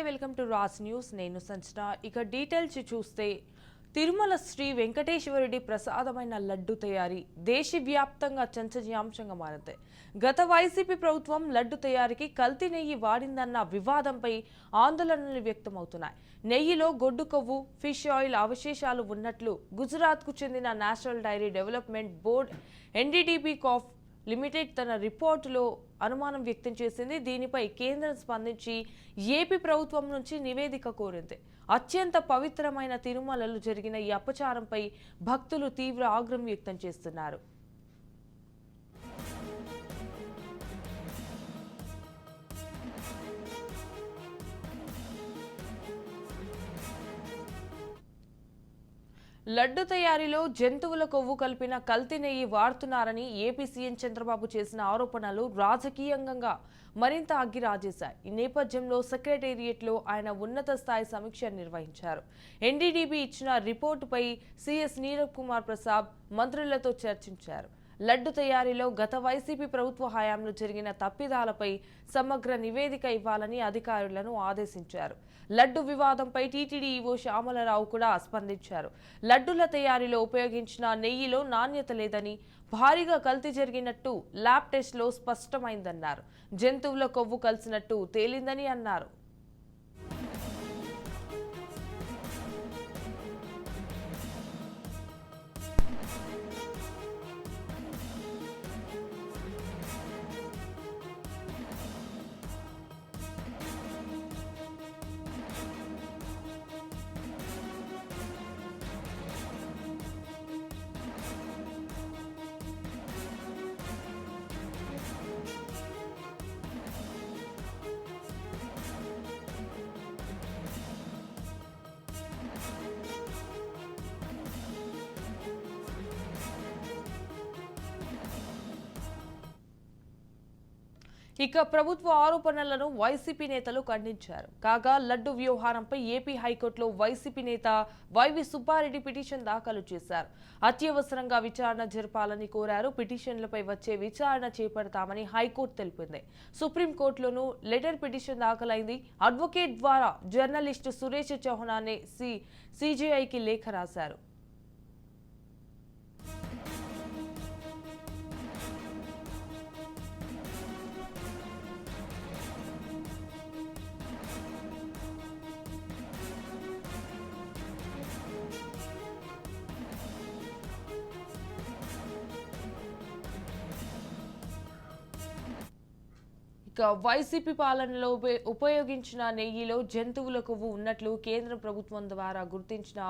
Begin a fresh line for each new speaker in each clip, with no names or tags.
నమస్తే welcome to Ross news. నేను సంచన. ఇక డీటెయిల్స్ చూస్తే తిరుమల శ్రీ వెంకటేశ్వరుడి ప్రసాదమైన లడ్డు తయారీ దేశవ్యాప్తంగా చర్చనీయాంశంగా మారింది. గత వైసీపీ ప్రభుత్వం లడ్డు తయారీకి కల్తీ నెయ్యి వాడిందన్న వివాదంపై ఆందోళనలు వ్యక్తమవుతున్నాయి. నెయ్యిలో గొడ్డు కొవ్వు ఫిష్ ఆయిల్ అవశేషాలు ఉన్నట్లు గుజరాత్కు చెందిన national dairy development board NDDB cough limited తన రిపోర్టులో అనుమానం వ్యక్తం చేసింది. దీనిపై కేంద్రం స్పందించి ఏపీ ప్రభుత్వం నుంచి నివేదిక కోరింది. అత్యంత పవిత్రమైన తిరుమలలో జరిగిన ఈ అపచారంపై భక్తులు తీవ్ర ఆగ్రహం వ్యక్తం చేస్తున్నారు. లడ్డు తయారీలో జంతువుల కొవ్వు కలిపిన కల్తీ నెయ్యి వాడుతున్నారని ఏపీ సీఎం చంద్రబాబు చేసిన ఆరోపణలు రాజకీయంగా మరింత అగ్గిరాజేశాయి. ఈ నేపథ్యంలో సెక్రటేరియట్లో ఆయన ఉన్నత స్థాయి సమీక్ష నిర్వహించారు. ఎన్డీడీబీ ఇచ్చిన రిపోర్టుపై సీఎస్ నీరవ్ కుమార్ ప్రసాద్ మంత్రులతో చర్చించారు. లడ్డు తయారీలో గత వైసీపీ ప్రభుత్వ హయాంలో జరిగిన తప్పిదాలపై సమగ్ర నివేదిక ఇవ్వాలని అధికారులను ఆదేశించారు. లడ్డు వివాదంపై టీటీడీ ఈవో శ్యామలరావు కూడా స్పందించారు. లడ్డుల తయారీలో ఉపయోగించిన నెయ్యిలో నాణ్యత లేదని భారీగా కల్తీ జరిగినట్టు ల్యాబ్ టెస్ట్లో స్పష్టమైందన్నారు. జంతువుల కొవ్వు కలిసినట్టు తేలిందని అన్నారు. ఇక ప్రభుత్వ ఆరోపణలను వైసీపీ నేతలు ఖండించారు. కాగా లడ్డు వ్యవహారంపై ఏపీ హైకోర్టులో వైసీపీ నేత వైవి సుబ్బారెడ్డి పిటిషన్ దాఖలు చేశారు. అత్యవసరంగా విచారణ జరపాలని కోరారు. పిటిషన్లపై వచ్చే విచారణ చేపడతామని హైకోర్టు తెలిపింది. సుప్రీంకోర్టులోనూ లెటర్ పిటిషన్ దాఖలైంది. అడ్వకేట్ ద్వారా జర్నలిస్టు సురేష్ చౌహాన్ అనే సి సిజేఐకి లేఖ రాశారు. వైసీపీ పాలనలో ఉప- ఉపయోగించిన నెయ్యిలో జంతువుల కొవ్వు ఉన్నట్లు కేంద్ర ప్రభుత్వం ద్వారా గుర్తించిన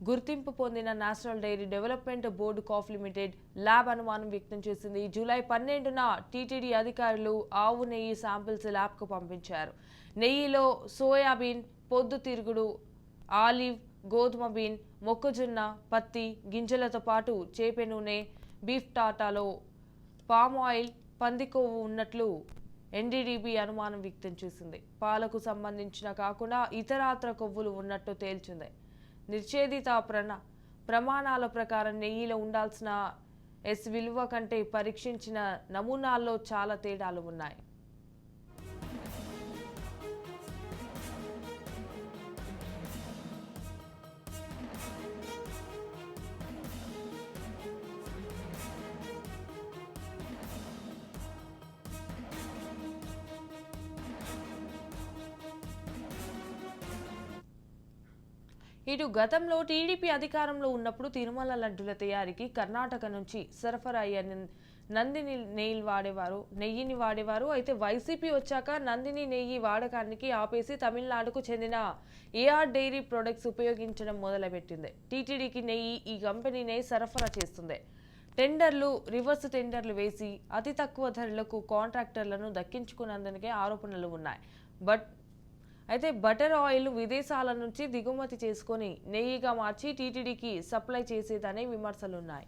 గుర్తింపు పొందిన నేషనల్ డైరీ డెవలప్మెంట్ బోర్డు కాఫ్ లిమిటెడ్ ల్యాబ్ అనుమానం వ్యక్తం చేసింది. జూలై పన్నెండున టీటీడీ అధికారులు ఆవు నెయ్యి శాంపిల్స్ ల్యాబ్కు పంపించారు. నెయ్యిలో సోయాబీన్ పొద్దుతిరుగుడు ఆలివ్ గోధుమ బీన్ మొక్కజొన్న పత్తి గింజలతో పాటు చేప నూనె బీఫ్ టాటాలో పామ్ ఆయిల్ పంది కొవ్వు ఉన్నట్లు ఎన్డీడీబీ అనుమానం వ్యక్తం చేసింది. పాలకు సంబంధించిన కాకుండా ఇతరాత్ర కొవ్వులు ఉన్నట్టు తేల్చింది. నిర్చేదిత ప్రణ ప్రమాణాల ప్రకారం నెయ్యిలో ఉండాల్సిన ఎస్ విలువ కంటే పరీక్షించిన నమూనాల్లో చాలా తేడాలు ఉన్నాయి. ఇటు గతంలో టీడీపీ అధికారంలో ఉన్నప్పుడు తిరుమల లడ్డుల తయారీకి కర్ణాటక నుంచి సరఫరా అయ్యే నందిని నెయ్యి వాడేవారు నెయ్యిని వాడేవారు. అయితే వైసీపీ వచ్చాక నందిని నెయ్యి వాడకానికి ఆపేసి తమిళనాడుకు చెందిన ఏఆర్ డైరీ ప్రొడక్ట్స్ ఉపయోగించడం మొదలుపెట్టింది. టీటీడీకి నెయ్యి ఈ కంపెనీనే సరఫరా చేస్తుంది. టెండర్లు రివర్స్ టెండర్లు వేసి అతి తక్కువ ధరలకు కాంట్రాక్టర్లను దక్కించుకున్నందుకే ఆరోపణలు ఉన్నాయి. బట్ అయితే బటర్ ఆయిల్ విదేశాల నుంచి దిగుమతి చేసుకొని నెయ్యిగా మార్చి టీటీడీకి సప్లై చేసేదనే విమర్శలున్నాయి.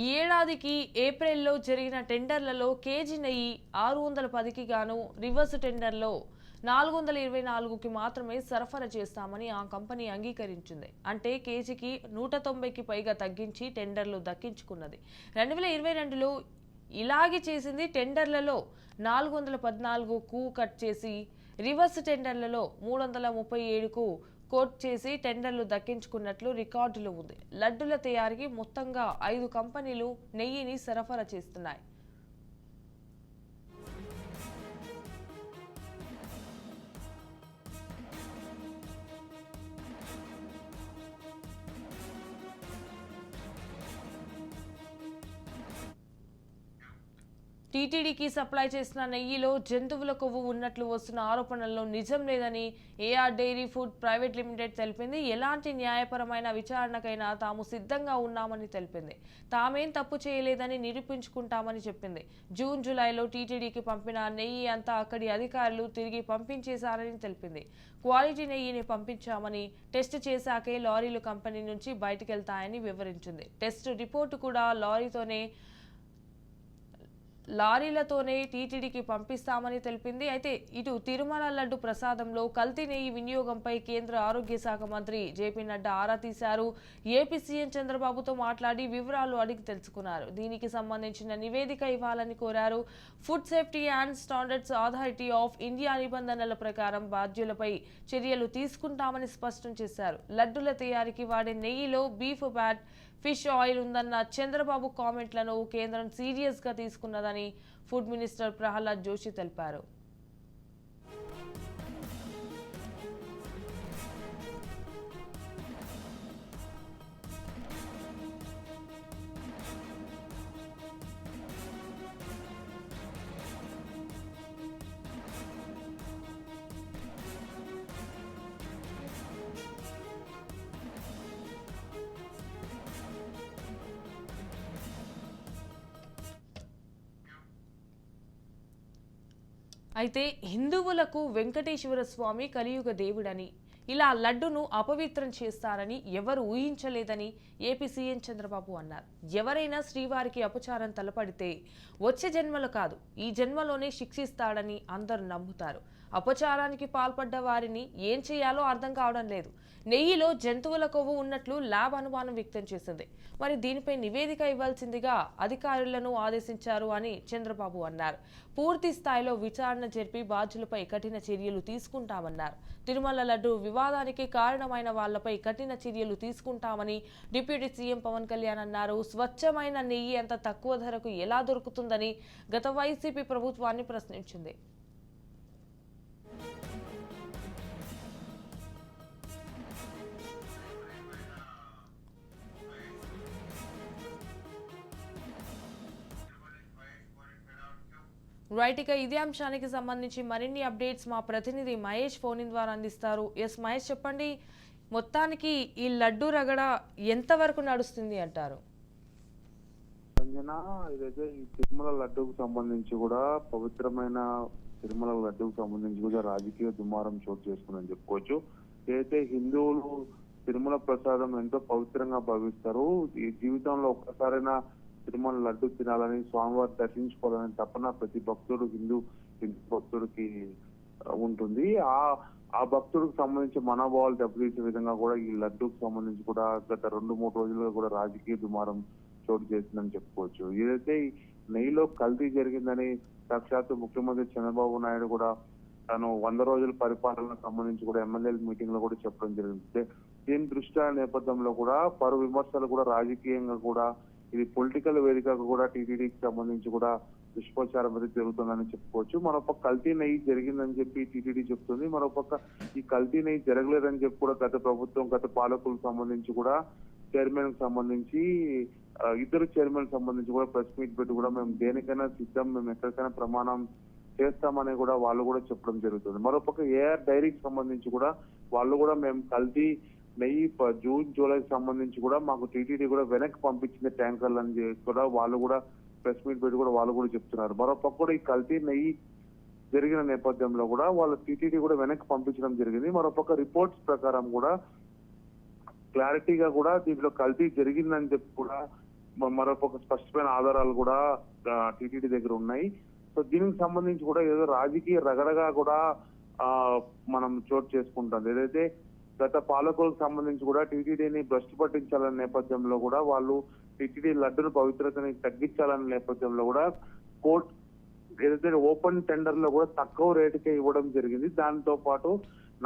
ఈ ఏడాదికి ఏప్రిల్లో జరిగిన టెండర్లలో కేజీ నెయ్యి ఆరు వందల పదికి గాను రివర్స్ టెండర్లో నాలుగు వందల ఇరవై నాలుగుకి మాత్రమే సరఫరా చేస్తామని ఆ కంపెనీ అంగీకరించింది. అంటే కేజీకి నూట తొంభైకి పైగా తగ్గించి టెండర్లు దక్కించుకున్నది. రెండు వేల ఇరవై రెండులో ఇలాగే చేసింది టెండర్లలో నాలుగు వందల పద్నాలుగుకు కట్ చేసి రివర్స్ టెండర్లలో మూడు వందల ముప్పై ఏడుకు కోట్ చేసి టెండర్లు దక్కించుకున్నట్లు రికార్డులు ఉంది. లడ్డుల తయారీకి మొత్తంగా ఐదు కంపెనీలు నెయ్యిని సరఫరా చేస్తున్నాయి. టీటీడీకి సప్లై చేసిన నెయ్యిలో జంతువుల కొవ్వు ఉన్నట్లు వస్తున్న ఆరోపణల్లో నిజం లేదని AR dairy food private limited తెలిపింది. ఎలాంటి న్యాయపరమైన విచారణకైనా తాము సిద్ధంగా ఉన్నామని తెలిపింది. తామేం తప్పు చేయలేదని నిరూపించుకుంటామని చెప్పింది. జూన్ జూలైలో టీటీడీకి పంపిన నెయ్యి అంతా అక్కడి అధికారులు తిరిగి పంపించేశారని తెలిపింది. క్వాలిటీ నెయ్యిని పంపించామని టెస్ట్ చేశాకే లారీలు కంపెనీ నుంచి బయటకెళ్తాయని వివరించింది. టెస్ట్ రిపోర్టు కూడా లారీతోనే లారీలతోనే టీటీడీకి పంపిస్తామని తెలిపింది. అయితే ఇటు తిరుమల లడ్డు ప్రసాదంలో కల్తీ నెయ్యి వినియోగంపై కేంద్ర ఆరోగ్య శాఖ మంత్రి జేపీ నడ్డా ఆరా తీశారు. ఏపీ సీఎం చంద్రబాబుతో మాట్లాడి వివరాలు అడిగి తెలుసుకున్నారు. దీనికి సంబంధించిన నివేదిక ఇవ్వాలని కోరారు. Food safety and standards authority of India నిబంధనల ప్రకారం బాధ్యులపై చర్యలు తీసుకుంటామని స్పష్టం చేశారు. లడ్డుల తయారీకి వాడే నెయ్యిలో బీఫ్ బ్యాట్ ఫిష్ ఆయిల్ ఉందన్న చంద్రబాబు కామెంట్లను కేంద్రం సీరియస్గా తీసుకున్నదని ఫుడ్ మినిస్టర్ ప్రహ్లాద్ జోషి తెలిపారు. అయితే హిందువులకు వెంకటేశ్వర స్వామి కలియుగ దేవుడని ఇలా లడ్డును అపవిత్రం చేస్తారని ఎవరు ఊహించలేదని ఏపీ సీఎం చంద్రబాబు అన్నారు. ఎవరైనా శ్రీవారికి అపచారం తలపడితే వచ్చే జన్మలో కాదు ఈ జన్మలోనే శిక్షిస్తాడని అందరూ నమ్ముతారు. అపచారానికి పాల్పడ్డ వారిని ఏం చేయాలో అర్థం కావడం లేదు. నెయ్యిలో జంతువుల కొవ్వు ఉన్నట్లు ల్యాబ్ అనుమానం వ్యక్తం చేసింది. మరి దీనిపై నివేదిక ఇవ్వాల్సిందిగా అధికారులను ఆదేశించారు అని చంద్రబాబు అన్నారు. పూర్తి స్థాయిలో విచారణ జరిపి బాధ్యులపై కఠిన చర్యలు తీసుకుంటామన్నారు. తిరుమల లడ్డు వివాదానికి కారణమైన వాళ్ళపై కఠిన చర్యలు తీసుకుంటామని డిప్యూటీ సీఎం పవన్ కళ్యాణ్ అన్నారు. స్వచ్ఛమైన నెయ్యి అంత తక్కువ ధరకు ఎలా దొరుకుతుందని గత వైసీపీ ప్రభుత్వాన్ని ప్రశ్నించింది. రైట్ ఇక ఇదే అంశానికి సంబంధించి మరిన్ని అప్డేట్స్ మా ప్రతినిధి మహేష్ ఫోన్ ద్వారా అందిస్తారు. ఎస్ మహేష్ చెప్పండి. మొత్తానికి ఈ లడ్డు రగడ ఎంతవరకు నడుస్తుంది అంటారు?
సంజన ఇదైతే ఈ తిరుమల లడ్డూకు సంబంధించి కూడా పవిత్రమైన తిరుమల లడ్డూకు సంబంధించి కూడా రాజకీయ దుమారం చోటు చేసుకుందని చెప్పుకోవచ్చు. ఏదైతే హిందువులు తిరుమల ప్రసాదం ఎంతో పవిత్రంగా భావిస్తారు ఈ జీవితంలో ఒక్కసారైనా తిరుమల లడ్డు తినాలని స్వామివారి దర్శించుకోవాలని తపన ప్రతి భక్తుడు హిందూ హిందూ భక్తుడికి ఉంటుంది. ఆ ఆ భక్తుడికి సంబంధించి మనోభావాలు దెబ్బతీసే విధంగా కూడా ఈ లడ్డూకు సంబంధించి కూడా గత రెండు మూడు రోజులుగా కూడా రాజకీయ దుమారం చోటు చేసిందని చెప్పుకోవచ్చు. ఏదైతే నెయ్యిలో కల్తీ జరిగిందని సాక్షాత్తు ముఖ్యమంత్రి చంద్రబాబు నాయుడు కూడా తను వంద రోజుల పరిపాలనకు సంబంధించి కూడా ఎమ్మెల్యేల మీటింగ్లో కూడా చెప్పడం జరిగింది. దీని దృష్ట్యా నేపథ్యంలో కూడా పలు విమర్శలు కూడా రాజకీయంగా కూడా ఇది పొలిటికల్ వేదికకు కూడా టీటీడీకి సంబంధించి కూడా దుష్ప్రచారం అనేది జరుగుతుందని చెప్పుకోవచ్చు. మరొక కల్తీ నెయ్యి జరిగిందని చెప్పి టీటీడీ చెప్తుంది. మరొక ఈ కల్తీ నెయ్యి జరగలేదని చెప్పి కూడా గత ప్రభుత్వం గత పాలకులకు సంబంధించి కూడా చైర్మన్కి సంబంధించి ఇద్దరు చైర్మన్ సంబంధించి కూడా ప్రెస్ మీట్ పెట్టి కూడా మేము దేనికైనా సిద్ధం మేము ఎక్కడికైనా ప్రమాణం చేస్తామని కూడా వాళ్ళు కూడా చెప్పడం జరుగుతుంది. మరోపక్క ఏఆర్ డైరీకి సంబంధించి కూడా వాళ్ళు కూడా మేము కల్తీ నెయ్యి జూన్ జూలైకి సంబంధించి కూడా మాకు టీటీడీ కూడా వెనక్కి పంపించింది ట్యాంకర్లు అని చెప్పి కూడా వాళ్ళు కూడా ప్రెస్ మీట్ పెట్టి కూడా వాళ్ళు కూడా చెప్తున్నారు. మరోపక్క కూడా ఈ కల్తీ నెయ్యి జరిగిన నేపథ్యంలో కూడా వాళ్ళ టీటీడీ కూడా వెనక్కి పంపించడం జరిగింది. మరోపక్క రిపోర్ట్స్ ప్రకారం కూడా క్లారిటీగా కూడా దీంట్లో కల్తీ జరిగిందని చెప్పి కూడా మరొక స్పష్టమైన ఆధారాలు కూడా టీటీడీ దగ్గర ఉన్నాయి. సో దీనికి సంబంధించి కూడా ఏదో రాజకీయ రగడగా కూడా మనం చోటు చేసుకుంటాం ఏదైతే గత పాలకులకు సంబంధించి కూడా టీటీడీని భ్రష్టు పట్టించాలనే నేపథ్యంలో కూడా వాళ్ళు టీటీడీ లడ్డును పవిత్రతని తగ్గించాలనే నేపథ్యంలో కూడా కోర్టు ఏదైతే ఓపెన్ టెండర్లో కూడా తక్కువ రేటుకే ఇవ్వడం జరిగింది. దాంతో పాటు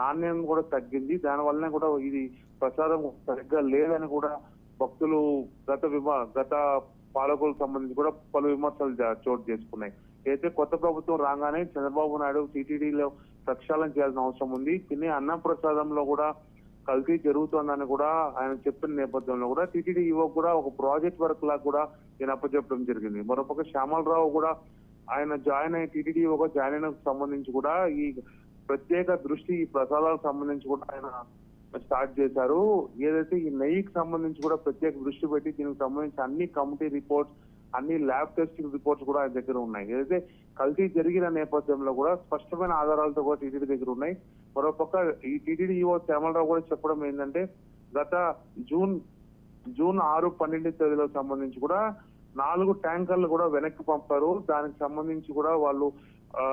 నాణ్యం కూడా తగ్గింది. దాని వల్లనే కూడా ఇది ప్రసాదం సరిగ్గా లేదని కూడా భక్తులు గత విమా గత పాలకులకు సంబంధించి కూడా పలు విమర్శలు చోటు చేసుకున్నాయి. అయితే కొత్త ప్రభుత్వం రాగానే చంద్రబాబు నాయుడు టీటీడీలో ప్రక్షాళన చేయాల్సిన అవసరం ఉంది. తినే అన్న ప్రసాదంలో కూడా కల్తీ జరుగుతోందని కూడా ఆయన చెప్పిన నేపథ్యంలో కూడా టీటీడీ ఈవో కూడా ఒక ప్రాజెక్ట్ వర్క్ లాగా కూడా నేను అప్పచెప్పడం జరిగింది. మరొక శ్యామలరావు కూడా ఆయన జాయిన్ అయ్యి టీటీడీ ఒక జాయిన్ అయిన సంబంధించి కూడా ఈ ప్రత్యేక దృష్టి ఈ ప్రసాదాలకు సంబంధించి కూడా ఆయన స్టార్ట్ చేశారు. ఏదైతే ఈ నెయ్యికి సంబంధించి కూడా ప్రత్యేక దృష్టి పెట్టి దీనికి సంబంధించి అన్ని కమిటీ రిపోర్ట్స్ అన్ని ల్యాబ్ టెస్టింగ్ రిపోర్ట్స్ కూడా ఆయన దగ్గర ఉన్నాయి. ఏదైతే కల్తీ జరిగిన నేపథ్యంలో కూడా స్పష్టమైన ఆధారాలతో కూడా టీటీడీ దగ్గర ఉన్నాయి. మరోపక్క ఈ టీటీడీ ఈవో శ్యామలరావు కూడా చెప్పడం ఏంటంటే గత జూన్ జూన్ ఆరు పన్నెండు తేదీలకు సంబంధించి కూడా నాలుగు ట్యాంకర్లు కూడా వెనక్కి పంపారు. దానికి సంబంధించి కూడా వాళ్ళు ఆ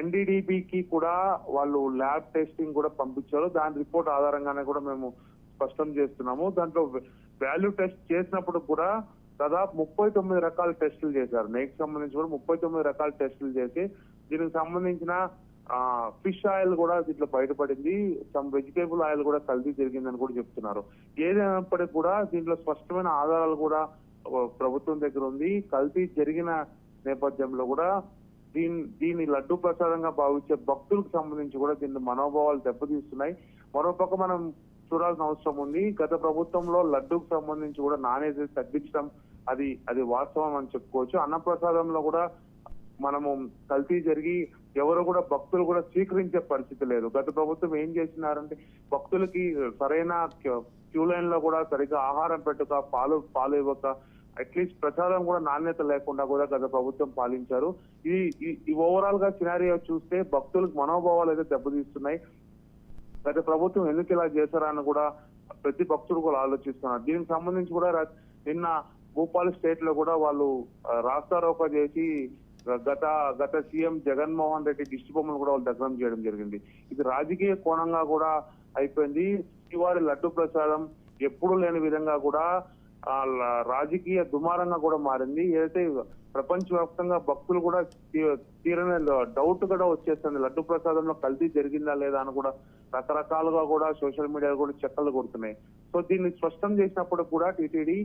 ఎన్డీడీబీకి కూడా వాళ్ళు ల్యాబ్ టెస్టింగ్ కూడా పంపించారు. దాని రిపోర్ట్ ఆధారంగానే కూడా మేము స్పష్టం చేస్తున్నాము. దాంట్లో వాల్యూ టెస్ట్ చేసినప్పుడు కూడా దాదాపు ముప్పై తొమ్మిది రకాల టెస్టులు చేశారు. నెక్స్ట్ సంబంధించి కూడా ముప్పై తొమ్మిది రకాల టెస్టులు చేసి దీనికి సంబంధించిన ఫిష్ ఆయిల్ కూడా దీంట్లో బయటపడింది. సమ్ వెజిటేబుల్ ఆయిల్ కూడా కల్తీ జరిగిందని కూడా చెప్తున్నారు. ఏదైనప్పటికీ కూడా దీంట్లో స్పష్టమైన ఆధారాలు కూడా ప్రభుత్వం దగ్గర ఉంది. కల్తీ జరిగిన నేపథ్యంలో కూడా దీని దీని లడ్డు ప్రసాదంగా భావించే భక్తులకు సంబంధించి కూడా దీని మనోభావాలు దెబ్బతీస్తున్నాయి. మరోపక్క మనం చూడాల్సిన అవసరం ఉంది. గత ప్రభుత్వంలో లడ్డుకు సంబంధించి కూడా నాణ్యత తగ్గించడం అది అది వాస్తవం అని చెప్పుకోవచ్చు. అన్నప్రసాదంలో కూడా మనము కల్తీ జరిగి ఎవరు కూడా భక్తులు కూడా స్వీకరించే పరిస్థితి లేదు. గత ప్రభుత్వం ఏం చేసినారంటే భక్తులకి సరైన క్యూ లైన్లో కూడా సరిగ్గా ఆహారం పెట్టుక పాలు పాలు ఇవ్వక అట్లీస్ట్ ప్రసాదం కూడా నాణ్యత లేకుండా కూడా గత ప్రభుత్వం పాలించారు. ఈ ఈ- ఈ ఓవరాల్గా సినారియో చూస్తే భక్తులకు మనోభావాలు అయితే దెబ్బతీస్తున్నాయి. గత ప్రభుత్వం ఎందుకు ఇలా చేశారని కూడా ప్రతి భక్తుడు కూడా ఆలోచిస్తున్నారు. దీనికి సంబంధించి కూడా నిన్న భూపాల్ స్టేట్లో కూడా వాళ్ళు ఆ, చేసి గత గత సీఎం జగన్మోహన్ రెడ్డి దిష్టి బొమ్మను కూడా వాళ్ళు దగ్గరం చేయడం జరిగింది. ఇది రాజకీయ కోణంగా కూడా అయిపోయింది. శ్రీవారి లడ్డు ప్రసాదం ఎప్పుడూ లేని విధంగా కూడా ఆ, రాజకీయ దుమారంగా కూడా మారింది. ఏదైతే ప్రపంచవ్యాప్తంగా భక్తులు కూడా తీ- తీరని డౌట్ కూడా వచ్చేస్తుంది. లడ్డు ప్రసాదంలో కల్తీ జరిగిందా లేదా అని కూడా రకరకాలుగా కూడా సోషల్ మీడియాలో కూడా చెక్కలు కొడుతున్నాయి. సో దీన్ని స్పష్టం చేసినప్పుడు కూడా టీటీడీ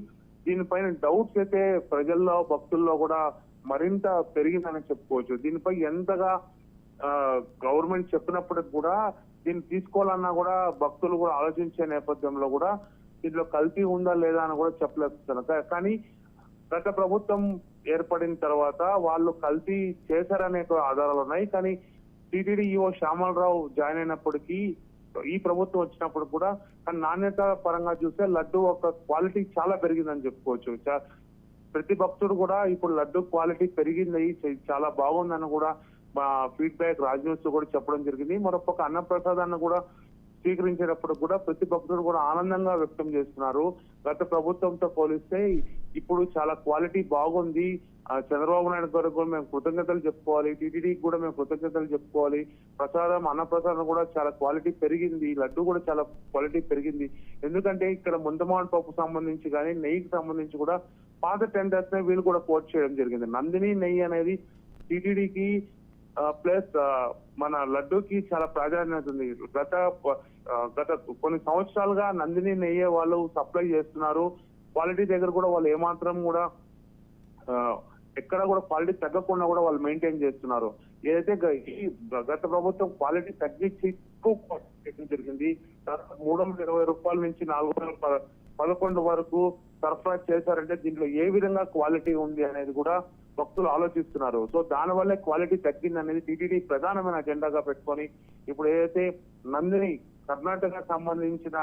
దీనిపైన డౌట్స్ అయితే ప్రజల్లో భక్తుల్లో కూడా మరింత పెరిగిందని చెప్పుకోవచ్చు. దీనిపై ఎంతగా గవర్నమెంట్ చెప్పినప్పటికి కూడా దీన్ని తీసుకోవాలన్నా కూడా భక్తులు కూడా ఆలోచించే నేపథ్యంలో కూడా దీంట్లో కల్తీ ఉందా లేదా అని కూడా చెప్పలేదు కా- కానీ గత ప్రభుత్వం ఏర్పడిన తర్వాత వాళ్ళు కల్తీ చేశారనే ఆధారాలు ఉన్నాయి. కానీ టీటీడీ ఈఓ శ్యామలరావు జాయిన్ అయినప్పటికీ ఈ ప్రభుత్వం వచ్చినప్పుడు కూడా కానీ నాణ్యత పరంగా చూస్తే లడ్డు ఒక క్వాలిటీ చాలా పెరిగిందని చెప్పుకోవచ్చు. చా- ప్రతి భక్తుడు కూడా ఇప్పుడు లడ్డు క్వాలిటీ పెరిగింది చాలా బాగుందని కూడా మా ఫీడ్బ్యాక్ రాజ్యూస్ కూడా చెప్పడం జరిగింది. మరొక అన్నప్రసాదాన్ని కూడా స్వీకరించేటప్పుడు కూడా ప్రతి భక్తుడు కూడా ఆనందంగా వ్యక్తం చేస్తున్నారు. గత ప్రభుత్వంతో పోలిస్తే ఇప్పుడు చాలా క్వాలిటీ బాగుంది. చంద్రబాబు నాయుడు గారికి కూడా మేము కృతజ్ఞతలు చెప్పుకోవాలి. టీటీడీకి కూడా మేము కృతజ్ఞతలు చెప్పుకోవాలి. ప్రసాదం అన్నప్రసాదం కూడా చాలా క్వాలిటీ పెరిగింది. లడ్డు కూడా చాలా క్వాలిటీ పెరిగింది. ఎందుకంటే ఇక్కడ ముందమాన్ పప్పు సంబంధించి కానీ నెయ్యికి సంబంధించి కూడా పాత టెండర్స్ వీళ్ళు కూడా కోట్ చేయడం జరిగింది. నందిని నెయ్యి అనేది టీటీడీకి ప్లస్ మన లడ్డూకి చాలా ప్రాధాన్యత ఉంది. గత గత కొన్ని సంవత్సరాలుగా నందిని నెయ్యి వాళ్ళు సప్లై చేస్తున్నారు. క్వాలిటీ దగ్గర కూడా వాళ్ళు ఏమాత్రం కూడా ఎక్కడ కూడా క్వాలిటీ తగ్గకుండా కూడా వాళ్ళు మెయింటైన్ చేస్తున్నారు. ఏదైతే ఈ గత ప్రభుత్వం క్వాలిటీ తగ్గించి ఎక్కువ చేయడం జరిగింది మూడు వందల ఇరవై రూపాయల నుంచి నాలుగు వందల ప- పదకొండు వరకు సరఫరా చేశారంటే దీంట్లో ఏ విధంగా క్వాలిటీ ఉంది అనేది కూడా భక్తులు ఆలోచిస్తున్నారు. సో దాని వల్లే క్వాలిటీ తగ్గింది అనేది టీటీడీ ప్రధానమైన అజెండాగా పెట్టుకొని ఇప్పుడు ఏదైతే నందిని కర్ణాటక సంబంధించిన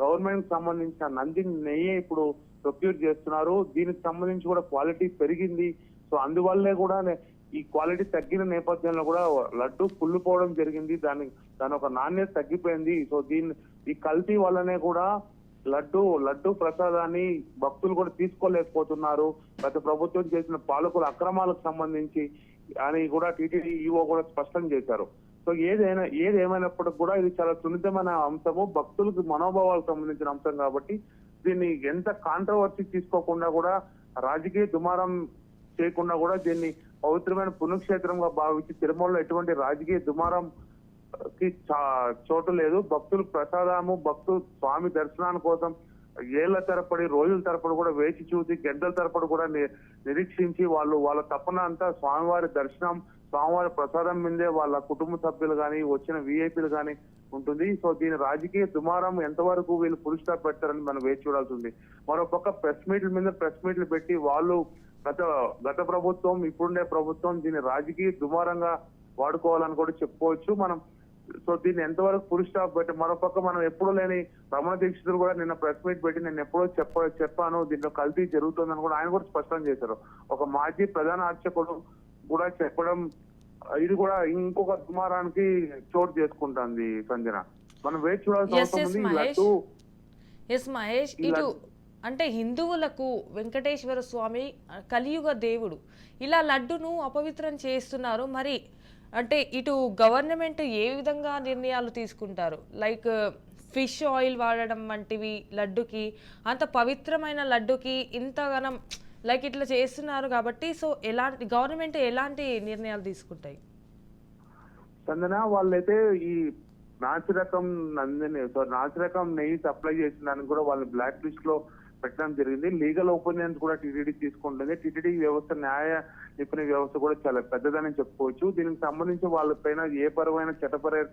గవర్నమెంట్ సంబంధించిన నందిని నెయ్యి ఇప్పుడు ప్రొక్యూర్ చేస్తున్నారు. దీనికి సంబంధించి కూడా క్వాలిటీ పెరిగింది. సో అందువల్లే కూడా ఈ క్వాలిటీ తగ్గిన నేపథ్యంలో కూడా లడ్డు కుళ్ళిపోవడం జరిగింది. దాని దాని ఒక నాణ్యత తగ్గిపోయింది. సో దీని ఈ కల్తీ వల్లనే కూడా లడ్డు లడ్డు ప్రసాదాన్ని భక్తులు కూడా తీసుకోలేకపోతున్నారు. గత ప్రభుత్వం చేసిన పాలకుల అక్రమాలకు సంబంధించి అని కూడా టీటీడీ ఈఓ కూడా స్పష్టం చేశారు. సో ఏదైనా ఏది ఏమైనప్పటికీ కూడా ఇది చాలా సున్నితమైన అంశము భక్తులకు మనోభావాలకు సంబంధించిన అంశం కాబట్టి దీన్ని ఎంత కాంట్రవర్సీ తీసుకోకుండా కూడా రాజకీయ దుమారం చేయకుండా కూడా దీన్ని పవిత్రమైన పుణ్యక్షేత్రంగా భావించి తిరుమలలో ఎటువంటి రాజకీయ దుమారం కి చా- చోటు లేదు. భక్తులు ప్రసాదము భక్తులు స్వామి దర్శనాల కోసం ఏళ్ళ తరపడి రోజుల తరపడి కూడా వేచి చూసి గంటల తరపడి కూడా నిరీక్షించి వాళ్ళు వాళ్ళ తపన అంతా స్వామివారి దర్శనం స్వామివారి ప్రసాదం మీదే వాళ్ళ కుటుంబ సభ్యులు కానీ వచ్చిన విఐపీలు కానీ ఉంటుంది. సో దీని రాజకీయ దుమారం ఎంతవరకు వీళ్ళు ఫుల్ స్టాప్ పెడతారని మనం వేచి చూడాల్సి ఉంది. మరోపక్క ప్రెస్ మీట్ల మీద ప్రెస్ మీట్లు పెట్టి వాళ్ళు గత గత ప్రభుత్వం ఇప్పుడుండే ప్రభుత్వం దీన్ని రాజకీయ దుమారంగా వాడుకోవాలని కూడా చెప్పుకోవచ్చు. మనం సో దీన్ని ఎంతవరకు ఫుల్ స్టాప్ పెట్టి మరోపక్క మనం ఎప్పుడూ లేని రమణ దీక్షితులు కూడా నిన్న ప్రెస్ మీట్ పెట్టి నేను ఎప్పుడో చెప్ప చెప్పాను. దీంట్లో కల్తీ జరుగుతుందని కూడా ఆయన కూడా స్పష్టం చేశారు. ఒక మాజీ ప్రధాన అర్చకుడు కూడా చెప్పడం ఇది కూడా ఇంకొక దుమారానికి చోటు చేసుకుంటుంది సంజన. మనం వేచి చూడాల్సిన అవసరం
ఎస్ మహేష్. ఇటు అంటే హిందువులకు వెంకటేశ్వర స్వామి కలియుగ దేవుడు ఇలా లడ్డును అపవిత్రం చేస్తున్నారు. మరి అంటే ఇటు గవర్నమెంట్ ఏ విధంగా నిర్ణయాలు తీసుకుంటారు? లైక్ ఫిష్ ఆయిల్ వాడడం వంటివి లడ్డుకి అంత పవిత్రమైన లడ్డుకి ఇంతగానం లైక్ ఇట్లా చేస్తున్నారు కాబట్టి సో ఎలాంటి గవర్నమెంట్ ఎలాంటి నిర్ణయాలు తీసుకుంటాయి?
చందన వాళ్ళైతే ఈ నాసిరకం నందిని సో నాసిరకం నెయ్యి సప్లై చేసిన దానికి కూడా వాళ్ళు బ్లాక్ లిస్ట్లో పెట్టడం జరిగింది. లీగల్ ఒపీనియన్స్ కూడా టీటీడీ తీసుకుంటుంది. టీటీడీ వ్యవస్థ న్యాయ నిపుణ వ్యవస్థ కూడా చాలా పెద్దదని చెప్పుకోవచ్చు. దీనికి సంబంధించి వాళ్ళపైన ఏ పరమైన చట్టపర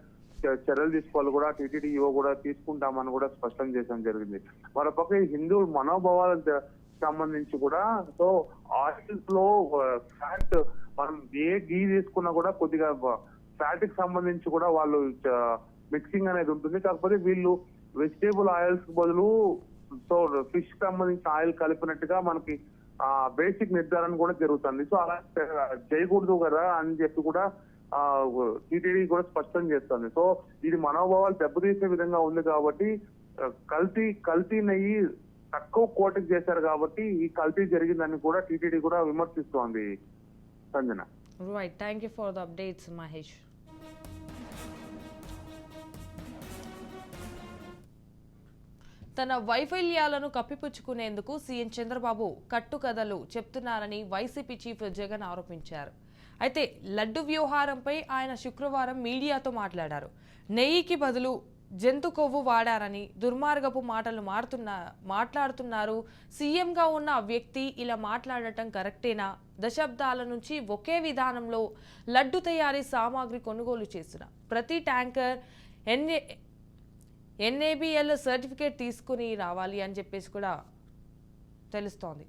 చ- చర్యలు తీసుకోవాలి కూడా టీటీడీ కూడా తీసుకుంటామని కూడా స్పష్టం చేయడం జరిగింది. మరోపక్క హిందువుల హిందూ మనోభావాలకు సంబంధించి కూడా సో ఆయిల్స్లో ఫ్యాట్ మనం ఏ గీ తీసుకున్నా కూడా కొద్దిగా ఫ్యాట్కి సంబంధించి కూడా వాళ్ళు మిక్సింగ్ అనేది ఉంటుంది. కాకపోతే వీళ్ళు వెజిటేబుల్ ఆయిల్స్ బదులు సో ఫిష్ సంబంధించిన ఆయిల్ కలిపినట్టుగా మనకి ఆ బేసిక్ నిర్ధారణ కూడా జరుగుతుంది. సో అలా చేయకూడదు కదా అని చెప్పి కూడా టీటీడీ కూడా స్పష్టం చేస్తుంది. సో ఇది మనోభావాలు దెబ్బతీసే విధంగా ఉంది కాబట్టి కల్తీ కల్తీ నెయ్యి తక్కువ కోటకి చేశారు కాబట్టి ఈ కల్తీ జరిగిందని కూడా టీటీడీ కూడా విమర్శిస్తోంది. Sanjana.
Right thank you for the updates Mahesh తన వైఫల్యాలను కప్పిపుచ్చుకునేందుకు సీఎం చంద్రబాబు కట్టుకథలు చెప్తున్నారని వైసీపీ చీఫ్ జగన్ ఆరోపించారు. అయితే లడ్డు వ్యవహారంపై ఆయన శుక్రవారం మీడియాతో మాట్లాడారు. నెయ్యికి బదులు జంతు కొవ్వు వాడారని దుర్మార్గపు మాటలు మారుతున్నా మాట్లాడుతున్నారు. సీఎంగా ఉన్న ఆ వ్యక్తి ఇలా మాట్లాడటం కరెక్టేనా? దశాబ్దాల నుంచి ఒకే విధానంలో లడ్డు తయారీ సామాగ్రి కొనుగోలు చేస్తున్న. ప్రతి ట్యాంకర్ ఎన్ఏ ఎన్ఏబిఎల్ సర్టిఫికేట్ తీసుకుని రావాలి అని చెప్పేసి కూడా తెలుస్తోంది.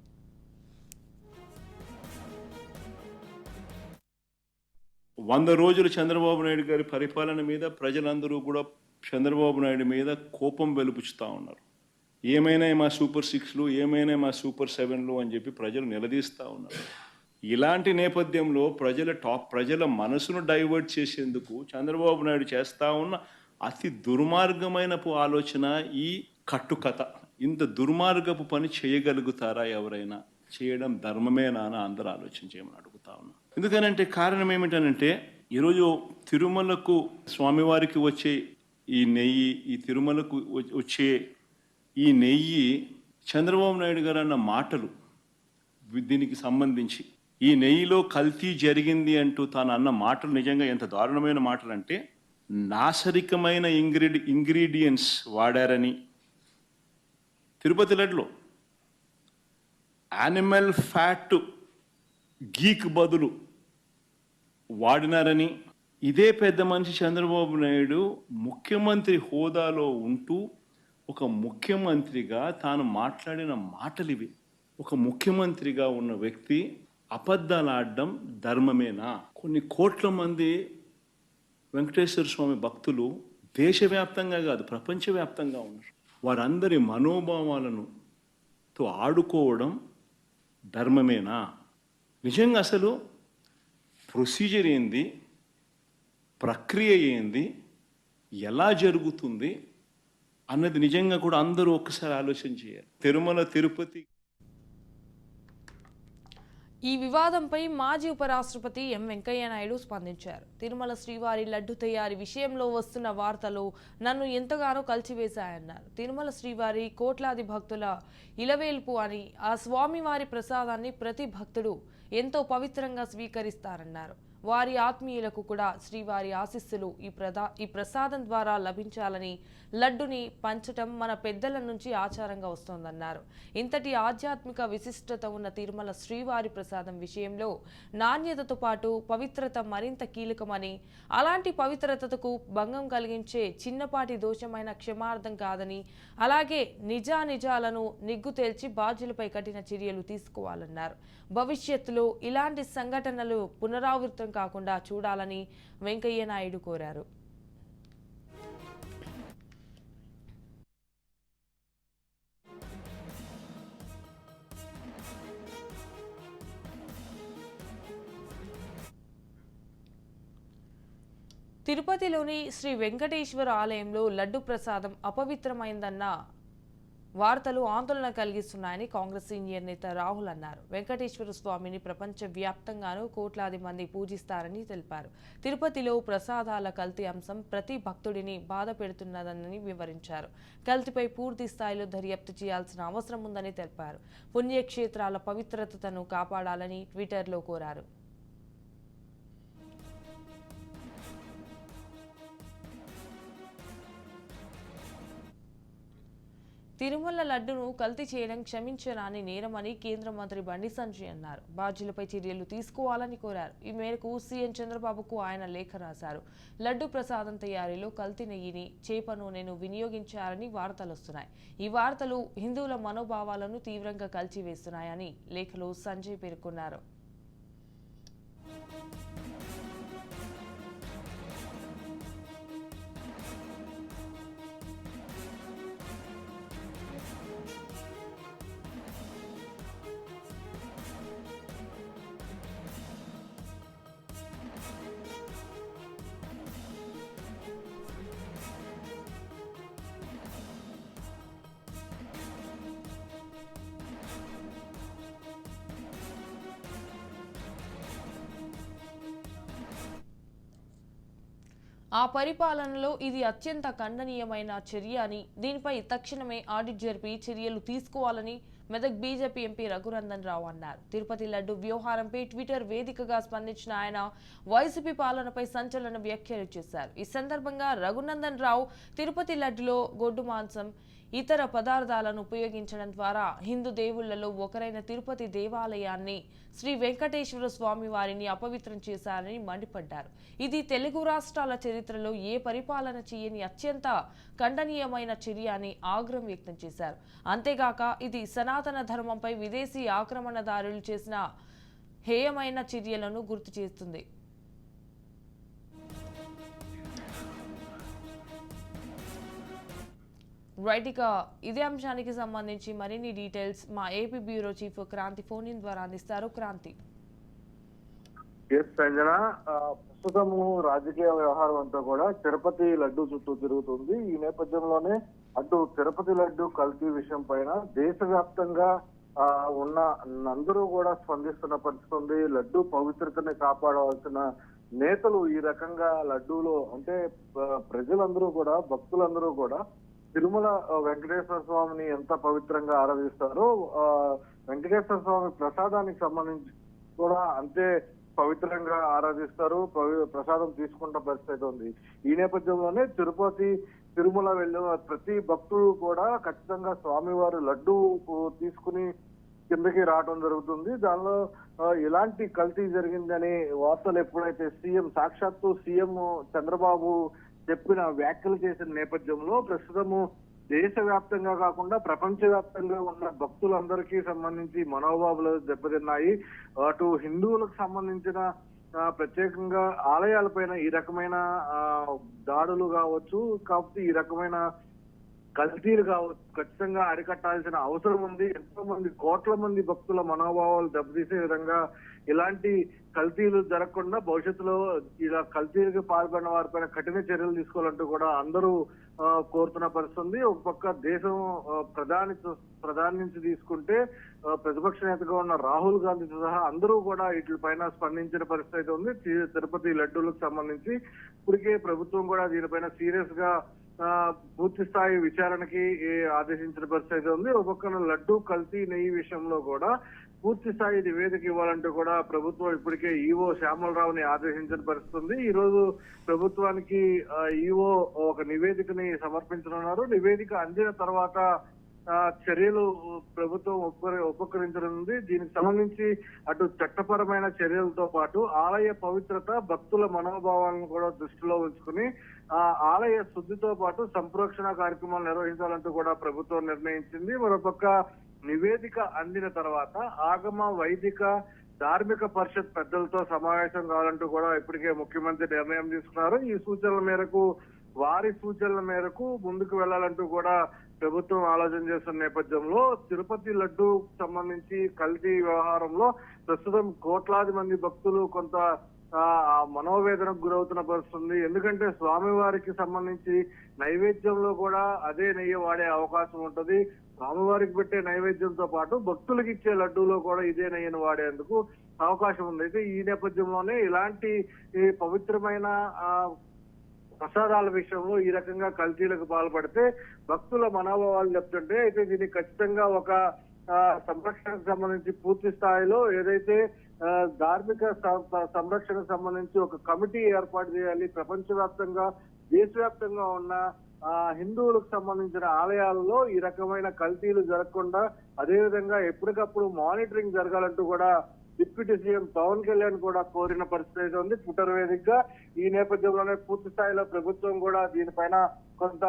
వంద రోజులు చంద్రబాబు నాయుడు గారి పరిపాలన మీద ప్రజలందరూ కూడా చంద్రబాబు నాయుడు మీద కోపం వెలుపుచుతూ ఉన్నారు. ఏమైనా మా సూపర్ సిక్స్లు ఏమైనా మా సూపర్ సెవెన్లు అని చెప్పి ప్రజలు నిలదీస్తూ ఉన్నారు. ఇలాంటి నేపథ్యంలో ప్రజల టాప్ ప్రజల మనసును డైవర్ట్ చేసేందుకు చంద్రబాబు నాయుడు చేస్తూ ఉన్న అతి దుర్మార్గమైనపు ఆలోచన ఈ కట్టుకథ. ఇంత దుర్మార్గపు పని చేయగలుగుతారా ఎవరైనా? చేయడం ధర్మమేనా అని అందరూ ఆలోచన చేయమని అడుగుతా ఉన్నా. ఎందుకనంటే కారణం ఏమిటనంటే ఈరోజు తిరుమలకు స్వామివారికి వచ్చే ఈ నెయ్యి ఈ తిరుమలకు వచ్చే ఈ నెయ్యి చంద్రబాబు నాయుడు గారు అన్న మాటలు దీనికి సంబంధించి ఈ నెయ్యిలో కల్తీ జరిగింది అంటూ తాను అన్న మాటలు నిజంగా ఎంత దారుణమైన మాటలు అంటే నాసరికమైన ఇంగ్రీడి ఇంగ్రీడియంట్స్ వాడారని తిరుపతి లడ్లో యానిమల్ ఫ్యాట్ గీక్ బదులు వాడినారని ఇదే పెద్ద మనిషి చంద్రబాబు నాయుడు ముఖ్యమంత్రి హోదాలో ఉంటూ ఒక ముఖ్యమంత్రిగా తాను మాట్లాడిన మాటలు ఇవి ఒక ముఖ్యమంత్రిగా ఉన్న వ్యక్తి అబద్ధాలు ఆడడం ధర్మమేనా? కొన్ని కోట్ల మంది వెంకటేశ్వర స్వామి భక్తులు దేశవ్యాప్తంగా కాదు ప్రపంచవ్యాప్తంగా ఉన్నారు. వారందరి మనోభావాలను తో ఆడుకోవడం ధర్మమేనా? నిజంగా అసలు ప్రొసీజర్ ఏంది? ప్రక్రియ ఏంది? ఎలా జరుగుతుంది? అన్నది నిజంగా కూడా అందరూ ఒక్కసారి ఆలోచన చేయాలి. తిరుమల తిరుపతి
ఈ వివాదంపై మాజీ ఉపరాష్ట్రపతి ఎం వెంకయ్య నాయుడు స్పందించారు. తిరుమల శ్రీవారి లడ్డు తయారీ విషయంలో వస్తున్న వార్తలు నన్ను ఎంతగానో కలిచివేశాయన్నారు. తిరుమల శ్రీవారి కోట్లాది భక్తుల ఇలవేల్పు అని ఆ స్వామివారి ప్రసాదాన్ని ప్రతి భక్తుడు ఎంతో పవిత్రంగా స్వీకరిస్తారన్నారు. వారి ఆత్మీయులకు కూడా శ్రీవారి ఆశీస్సులు ఈ ప్రదా ఈ ప్రసాదం ద్వారా లభించాలని లడ్డుని పంచటం మన పెద్దల నుంచి ఆచారంగా వస్తోందన్నారు. ఇంతటి ఆధ్యాత్మిక విశిష్టత ఉన్న తిరుమల శ్రీవారి ప్రసాదం విషయంలో నాణ్యతతో పాటు పవిత్రత మరింత కీలకమని అలాంటి పవిత్రతకు భంగం కలిగించే చిన్నపాటి దోషమైన క్షమార్థం కాదని అలాగే నిజానిజాలను నిగ్గు తేల్చి బాధ్యులపై కఠిన చర్యలు తీసుకోవాలన్నారు. భవిష్యత్తులో ఇలాంటి సంఘటనలు పునరావృతం కాకుండా చూడాలని వెంకయ్య నాయుడు కోరారు. తిరుపతిలోని శ్రీ వెంకటేశ్వర ఆలయంలో లడ్డు ప్రసాదం అపవిత్రమైందన్న వార్తలు ఆందోళన కలిగిస్తున్నాయని కాంగ్రెస్ సీనియర్ నేత రాహుల్ అన్నారు. వెంకటేశ్వర స్వామిని ప్రపంచ వ్యాప్తంగానూ కోట్లాది మంది పూజిస్తారని తెలిపారు. తిరుపతిలో ప్రసాదాల కల్తీ అంశం ప్రతి భక్తుడిని బాధ పెడుతున్నదని వివరించారు. కల్తీపై పూర్తి స్థాయిలో దర్యాప్తు చేయాల్సిన అవసరం ఉందని తెలిపారు. పుణ్యక్షేత్రాల పవిత్రతను కాపాడాలని ట్విట్టర్లో కోరారు. తిరుమల లడ్డును కల్తీ చేయడం క్షమించరాని నేరమని కేంద్ర మంత్రి బండి సంజయ్ అన్నారు. బాధ్యులపై చర్యలు తీసుకోవాలని కోరారు. ఈ మేరకు సీఎం చంద్రబాబుకు ఆయన లేఖ రాశారు. లడ్డు ప్రసాదం తయారీలో కల్తీ నెయ్యిని చేప నూనెను వినియోగించారని వార్తలు వస్తున్నాయి. ఈ వార్తలు హిందువుల మనోభావాలను తీవ్రంగా కలిచివేస్తున్నాయని లేఖలో సంజయ్ పేర్కొన్నారు. ఆ పరిపాలనలో ఇది అత్యంత ఖండనీయమైన చర్య అని దీనిపై తక్షణమే ఆడిట్ జరిపి చర్యలు తీసుకోవాలని మెదక్ బీజేపీ ఎంపీ రఘునందన్ రావు అన్నారు. తిరుపతి లడ్డు వ్యవహారంపై ట్విట్టర్ వేదికగా స్పందించిన ఆయన వైసీపీ పాలనపై సంచలన వ్యాఖ్యలు చేశారు. ఈ సందర్భంగా రఘునందన్ రావు తిరుపతి లడ్డులో గొడ్డు మాంసం ఇతర పదార్థాలను ఉపయోగించడం ద్వారా హిందూ దేవుళ్ళలో ఒకరైన తిరుపతి దేవాలయాన్ని శ్రీ వెంకటేశ్వర స్వామి వారిని అపవిత్రం చేశారని మండిపడ్డారు. ఇది తెలుగు రాష్ట్రాల చరిత్రలో ఏ పరిపాలన చేయని అత్యంత ఖండనీయమైన చర్య అని ఆగ్రహం వ్యక్తం చేశారు. అంతేగాక ఇది సనాతన ధర్మంపై విదేశీ ఆక్రమణదారులు చేసిన హేయమైన చర్యలను గుర్తు చేస్తుంది. రైట్ ఇక ఇదే అంశానికి సంబంధించి మరిన్ని డీటెయిల్స్ మా AP bureau chief Kranti phone in ద్వారా అందిస్తారు. క్రాంతి.
ఎస్ సంజన ప్రస్తుతము రాజకీయ వ్యవహారం అంతా కూడా తిరుపతి లడ్డు చుట్టూ తిరుగుతుంది. ఈ నేపథ్యంలోనే అటు తిరుపతి లడ్డు కల్తీ విషయం పైన దేశవ్యాప్తంగా ఉన్న అందరూ కూడా స్పందిస్తున్న పరిస్థితి ఉంది. లడ్డు పవిత్రతని కాపాడవలసిన నేతలు ఈ రకంగా లడ్డూలో అంటే ప్రజలందరూ కూడా భక్తులందరూ కూడా తిరుమల వెంకటేశ్వర స్వామిని ఎంత పవిత్రంగా ఆరాధిస్తారో ఆ, వెంకటేశ్వర స్వామి ప్రసాదానికి సంబంధించి కూడా అంతే పవిత్రంగా ఆరాధిస్తారు పవి- ప్రసాదం తీసుకుంట పరిస్థితి ఉంది. ఈ నేపథ్యంలోనే తిరుపతి తిరుమల వెళ్ళిన ప్రతి భక్తుడు కూడా ఖచ్చితంగా స్వామివారి లడ్డు తీసుకుని కిందకి రావడం జరుగుతుంది. దానిలో ఎలాంటి కల్తీ జరిగిందని వార్తలు ఎప్పుడైతే సీఎం సాక్షాత్తు సీఎం చంద్రబాబు చెప్పిన వ్యాఖ్యలు చేసిన నేపథ్యంలో ప్రస్తుతము దేశవ్యాప్తంగా కాకుండా ప్రపంచవ్యాప్తంగా ఉన్న భక్తులందరికీ సంబంధించి మనోభావాలు దెబ్బతిన్నాయి. అటు హిందువులకు సంబంధించిన ప్రత్యేకంగా ఆలయాలపైన ఈ రకమైన దాడులు కావచ్చు కాకపోతే ఈ రకమైన కల్తీలు కావచ్చు ఖచ్చితంగా అరికట్టాల్సిన అవసరం ఉంది. ఎంతో మంది కోట్ల మంది భక్తుల మనోభావాలు దెబ్బతీసే విధంగా ఇలాంటి కల్తీలు జరగకుండా భవిష్యత్తులో ఇలా కల్తీలకు పాల్పడిన వారిపైన కఠిన చర్యలు తీసుకోవాలంటూ కూడా అందరూ కోరుతున్న పరిస్థితి ఉంది. ఒక పక్క దేశం ప్రధాని ప్రధాని నుంచి తీసుకుంటే ప్రతిపక్ష నేతగా ఉన్న రాహుల్ గాంధీతో సహా అందరూ కూడా వీటిపైన స్పందించిన పరిస్థితి అయితే ఉంది. తిరుపతి లడ్డూలకు సంబంధించి ఇప్పటికే ప్రభుత్వం కూడా దీనిపైన సీరియస్గా పూర్తి స్థాయి విచారణకి ఏ, ఆదేశించిన పరిస్థితి అయితే ఉంది. ఒక పక్కన లడ్డు కల్తీ నెయ్యి విషయంలో కూడా పూర్తి స్థాయి నివేదిక ఇవ్వాలంటూ కూడా ప్రభుత్వం ఇప్పటికే ఈవో శ్యామలరావుని ఆదేశించిన పరిస్థితుంది. ఈ రోజు ప్రభుత్వానికి ఈవో ఒక నివేదికని సమర్పించనున్నారు. నివేదిక అందిన తర్వాత చర్యలు ప్రభుత్వం ఉపకరి ఉపకరించనుంది దీనికి సంబంధించి అటు చట్టపరమైన చర్యలతో పాటు ఆలయ పవిత్రత భక్తుల మనోభావాలను కూడా దృష్టిలో ఉంచుకుని ఆ ఆలయ శుద్ధితో పాటు సంప్రోక్షణ కార్యక్రమాలు నిర్వహించాలంటూ కూడా ప్రభుత్వం నిర్ణయించింది. మరోపక్క నివేదిక అందిన తర్వాత ఆగమ వైదిక ధార్మిక పరిషత్ పెద్దలతో సమావేశం కావాలంటూ కూడా ఇప్పటికే ముఖ్యమంత్రి నిర్ణయం తీసుకున్నారు. ఈ సూచనల మేరకు వారి సూచనల మేరకు ముందుకు వెళ్ళాలంటూ కూడా ప్రభుత్వం ఆలోచన చేస్తున్న నేపథ్యంలో తిరుపతి లడ్డు సంబంధించి కల్తీ వ్యవహారంలో ప్రస్తుతం కోట్లాది మంది భక్తులు కొంత మనోవేదనకు గురవుతున్న పరిస్థితుంది. ఎందుకంటే స్వామివారికి సంబంధించి నైవేద్యంలో కూడా అదే నెయ్యి వాడే అవకాశం ఉంటుంది. స్వామివారికి పెట్టే నైవేద్యంతో పాటు భక్తులకు ఇచ్చే లడ్డూలో కూడా ఇదే నయ్యను వాడేందుకు అవకాశం ఉంది. అయితే ఈ నేపథ్యంలోనే ఇలాంటి ఈ పవిత్రమైన ప్రసాదాల విషయంలో ఈ రకంగా కల్తీలకు పాల్పడితే భక్తుల మనోభావాలు చెప్తుంటే అయితే దీనికి ఖచ్చితంగా ఒక సంరక్షణకు సంబంధించి పూర్తి స్థాయిలో ఏదైతే ధార్మిక సంరక్షణకు సంబంధించి ఒక కమిటీ ఏర్పాటు చేయాలి ప్రపంచవ్యాప్తంగా దేశవ్యాప్తంగా ఉన్న హిందువులకు సంబంధించిన ఆలయాల్లో ఈ రకమైన కల్తీలు జరగకుండా అదేవిధంగా ఎప్పటికప్పుడు మానిటరింగ్ జరగాలంటూ కూడా డిప్యూటీ సీఎం పవన్ కళ్యాణ్ కూడా కోరిన పరిస్థితి అయితే ఉంది. ట్విట్టర్ వేదికగా ఈ నేపథ్యంలోనే పూర్తి స్థాయిలో ప్రభుత్వం కూడా దీనిపైన కొంత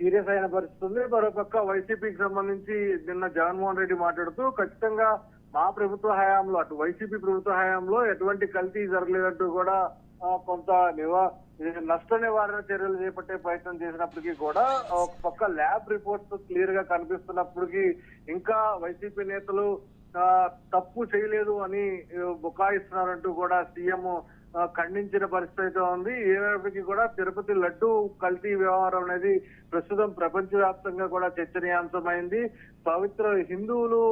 సీరియస్ అయిన పరిస్థితి ఉంది. మరోపక్క వైసీపీకి సంబంధించి నిన్న జగన్మోహన్ రెడ్డి మాట్లాడుతూ ఖచ్చితంగా మా ప్రభుత్వ హయాంలో అటు వైసీపీ ప్రభుత్వ హయాంలో ఎటువంటి కల్తీ జరగలేదంటూ కూడా కొంత నివా నష్ట నివారణ చర్యలు చేపట్టే ప్రయత్నం చేసినప్పటికీ కూడా ఒక పక్క ల్యాబ్ రిపోర్ట్స్ క్లియర్గా కనిపిస్తున్నప్పటికీ ఇంకా వైసీపీ నేతలు తప్పు చేయలేదు అని బుకాయిస్తున్నారంటూ కూడా సీఎం ఖండించిన పరిస్థితి అయితే ఉంది. ఏమైనప్పటికీ కూడా తిరుపతి లడ్డు కల్తీ వ్యవహారం అనేది ప్రస్తుతం ప్రపంచవ్యాప్తంగా కూడా చర్చనీయాంశమైంది. పవిత్ర హిందువులు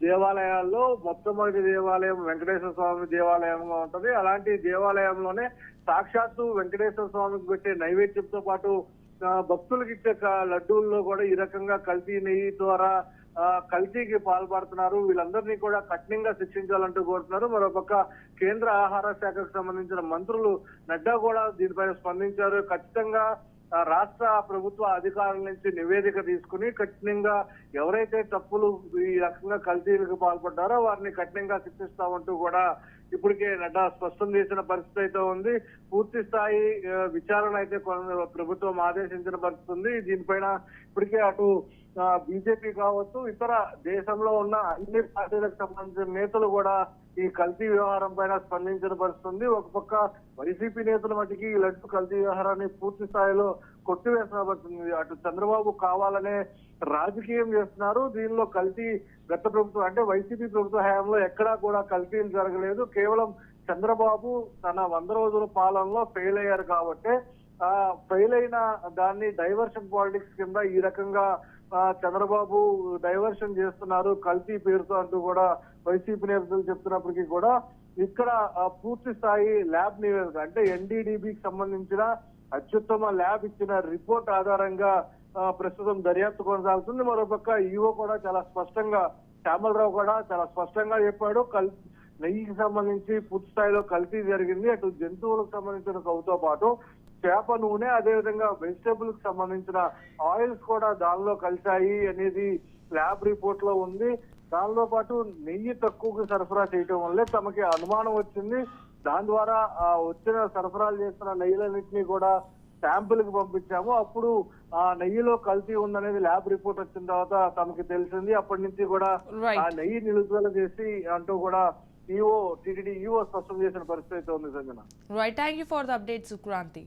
దేవాలయాల్లో మొట్టమొదటి దేవాలయం వెంకటేశ్వర స్వామి దేవాలయంగా ఉంటది. అలాంటి దేవాలయంలోనే సాక్షాత్తు వెంకటేశ్వర స్వామికి పెట్టే నైవేద్యంతో పాటు ఆ, భక్తులకు ఇచ్చే లడ్డూల్లో కూడా ఈ రకంగా కల్తీ నెయ్యి ద్వారా కల్తీకి పాల్పడుతున్నారు. వీళ్ళందరినీ కూడా కఠినంగా శిక్షించాలంటూ కోరుతున్నారు. మరోపక్క కేంద్ర ఆహార శాఖకు సంబంధించిన మంత్రులు నడ్డా కూడా దీనిపైన స్పందించారు. ఖచ్చితంగా రాష్ట్ర ప్రభుత్వ అధికారుల నుంచి నివేదిక తీసుకుని కఠినంగా ఎవరైతే తప్పులు ఈ రకంగా కల్తీలకు పాల్పడ్డారో వారిని కఠినంగా శిక్షిస్తామంటూ కూడా ఇప్పటికే నడ్డా స్పష్టం చేసిన పరిస్థితి అయితే ఉంది. పూర్తి స్థాయి విచారణ అయితే కొన- ప్రభుత్వం ఆదేశించిన పరిస్థితి ఉంది. దీనిపైన ఇప్పటికే అటు బీజేపీ కావచ్చు ఇతర దేశంలో ఉన్న అన్ని పార్టీలకు సంబంధించిన నేతలు కూడా ఈ కల్తీ వ్యవహారం పైన స్పందించిన పరిస్థితుంది. ఒక పక్క వైసీపీ నేతల మటుకి ఈ లడ్డు కల్తీ వ్యవహారాన్ని పూర్తి స్థాయిలో కొట్టివేసిన అటు చంద్రబాబు కావాలనే రాజకీయం చేస్తున్నారు. దీనిలో కల్తీ గత ప్రభుత్వం అంటే వైసీపీ ప్రభుత్వ హయాంలో ఎక్కడా కూడా కల్తీలు జరగలేదు. కేవలం చంద్రబాబు తన వంద రోజుల పాలనలో ఫెయిల్ అయ్యారు కాబట్టి ఫెయిల్ అయిన దాన్ని డైవర్షన్ పాలిటిక్స్ కింద ఈ రకంగా చంద్రబాబు డైవర్షన్ చేస్తున్నారు కల్తీ పేరుతో అంటూ కూడా వైసీపీ నేతలు చెప్తున్నప్పటికీ కూడా ఇక్కడ పూర్తి స్థాయి ల్యాబ్ నివేదిక అంటే ఎన్డీడీబీకి సంబంధించిన అత్యుత్తమ ల్యాబ్ ఇచ్చిన రిపోర్ట్ ఆధారంగా ప్రస్తుతం దర్యాప్తు కొనసాగుతుంది. మరోపక్క ఈవో కూడా చాలా స్పష్టంగా శ్యామలరావు కూడా చాలా స్పష్టంగా చెప్పాడు కల్ నెయ్యికి సంబంధించి పూర్తి స్థాయిలో కల్తీ జరిగింది అటు జంతువులకు సంబంధించిన కవుతో పాటు చేప నూనె అదేవిధంగా వెజిటేబుల్కి సంబంధించిన ఆయిల్స్ కూడా దానిలో కలిశాయి అనేది ల్యాబ్ రిపోర్ట్లో ఉంది. దానితో పాటు నెయ్యి తక్కువగా సరఫరా చేయటం వల్లే తమకి అనుమానం వచ్చింది. దాని ద్వారా ఆ వచ్చిన సరఫరాలు చేస్తున్న నెయ్యిలన్నింటినీ కూడా శాంపుల్కి పంపించాము. అప్పుడు ఆ నెయ్యిలో కల్తీ ఉందనేది ల్యాబ్ రిపోర్ట్ వచ్చిన తర్వాత తమకి తెలిసింది. అప్పటి నుంచి కూడా. ఆ నెయ్యి నిలుపుదల చేసి అంటూ కూడా ఈఓ టీటీడీ ఈఓ స్పష్టం చేసిన పరిస్థితి అయితే ఉంది Sanjana.
Right thank you for the update సుక్రాంతి